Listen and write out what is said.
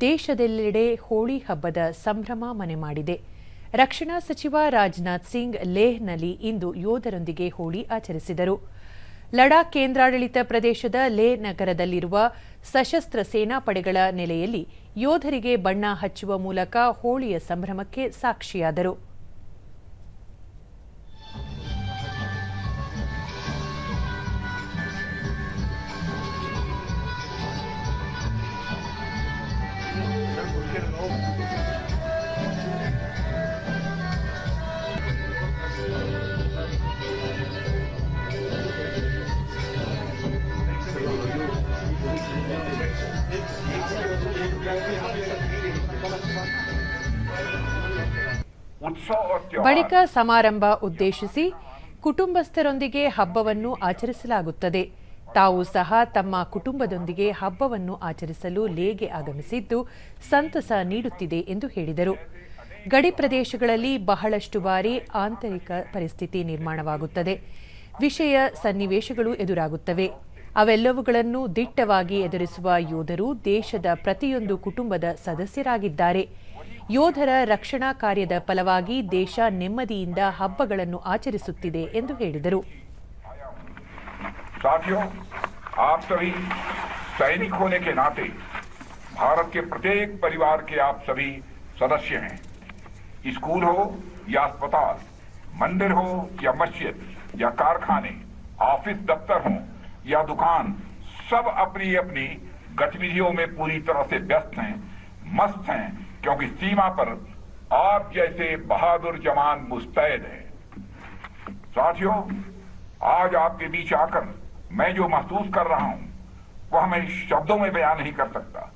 ದೇಶದೆಲ್ಲೆಡೆ ಹೋಳಿ ಹಬ್ಬದ ಸಂಭ್ರಮ ಮನೆ ಮಾಡಿದೆ. ರಕ್ಷಣಾ ಸಚಿವ ರಾಜನಾಥ್ ಸಿಂಗ್ ಲೇಹ್ನಲ್ಲಿ ಇಂದು ಯೋಧರೊಂದಿಗೆ ಹೋಳಿ ಆಚರಿಸಿದರು. ಲಡಾಖ್ ಕೇಂದ್ರಾಡಳಿತ ಪ್ರದೇಶದ ಲೇ ನಗರದಲ್ಲಿರುವ ಸಶಸ್ತ್ರ ಸೇನಾಪಡೆಗಳ ನೆಲೆಯಲ್ಲಿ ಯೋಧರಿಗೆ ಬಣ್ಣ ಹಚ್ಚುವ ಮೂಲಕ ಹೋಳಿಯ ಸಂಭ್ರಮಕ್ಕೆ ಸಾಕ್ಷಿಯಾದರು. ಬಳಿಕ ಸಮಾರಂಭ ಉದ್ದೇಶಿಸಿ ಕುಟುಂಬಸ್ಥರೊಂದಿಗೆ ಹಬ್ಬವನ್ನು ಆಚರಿಸಲಾಗುತ್ತದೆ. ತಾವು ಸಹ ತಮ್ಮ ಕುಟುಂಬದೊಂದಿಗೆ ಹಬ್ಬವನ್ನು ಆಚರಿಸಲು ಲೇಗೆ ಆಗಮಿಸಿದ್ದು ಸಂತಸ ನೀಡುತ್ತಿದೆ ಎಂದು ಹೇಳಿದರು. ಗಡಿ ಪ್ರದೇಶಗಳಲ್ಲಿ ಬಹಳಷ್ಟು ಬಾರಿ ಆಂತರಿಕ ಪರಿಸ್ಥಿತಿ ನಿರ್ಮಾಣವಾಗುತ್ತದೆ. ವಿಷಯ ಸನ್ನಿವೇಶಗಳು ಎದುರಾಗುತ್ತವೆ. ಅವೆಲ್ಲವುಗಳನ್ನು ದಿಟ್ಟವಾಗಿ ಎದುರಿಸುವ ಯೋಧರು ದೇಶದ ಪ್ರತಿಯೊಂದು ಕುಟುಂಬದ ಸದಸ್ಯರಾಗಿದ್ದಾರೆ. ಯೋಧರ ರಕ್ಷಣಾ ಕಾರ್ಯದ ಫಲವಾಗಿ ದೇಶ ನೆಮ್ಮದಿಯಿಂದ ಹಬ್ಬಗಳನ್ನು ಆಚರಿಸುತ್ತಿದೆ ಎಂದು ಹೇಳಿದರು. साथियों, आप सभी सैनिक होने के नाते भारत के प्रत्येक परिवार के आप सभी सदस्य हैं। स्कूल हो या अस्पताल, मंदिर हो या मस्जिद या कारखाने, ऑफ़िस दफ्तर हो या दुकान, सब अपनी अपनी गतिविधियों में पूरी तरह से व्यस्त हैं, मस्त हैं, क्योंकि सीमा पर आप जैसे बहादुर जवान मुस्तैद हैं। साथियों, आज आपके बीच आकर मैं जो महसूस कर रहा हूँ वह हमें शब्दों में बयान नहीं कर सकता।